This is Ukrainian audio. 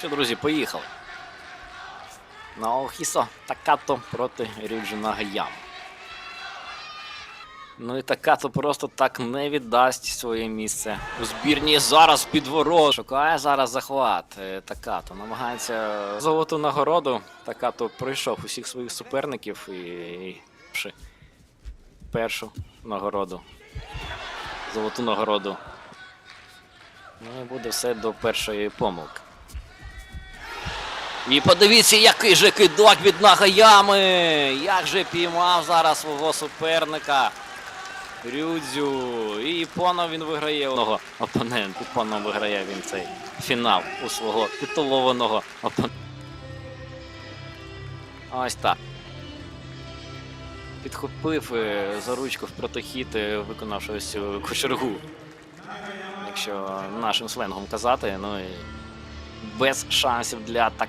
Що, друзі, поїхали. Наохісо Такато проти Рюджина Гаяму. Ну і Такато просто так не віддасть своє місце у збірні. Зараз під ворот. Шукає зараз захват. Е, Такато намагається золоту нагороду. Такато пройшов усіх своїх суперників і, і першу нагороду. Золоту нагороду. Ну і буде все до першої помилки. І подивіться, який же кидок від Нагаями! Як же піймав зараз свого суперника. Рюдзю. І Поно він виграє одного опонента. І Поно виграє він цей фінал у свого титулованого опонента. Ось так. Підхопив е, за ручку в протохід, е, виконавши ось цю кочергу. Якщо нашим сленгом казати, ну і без шансів для так.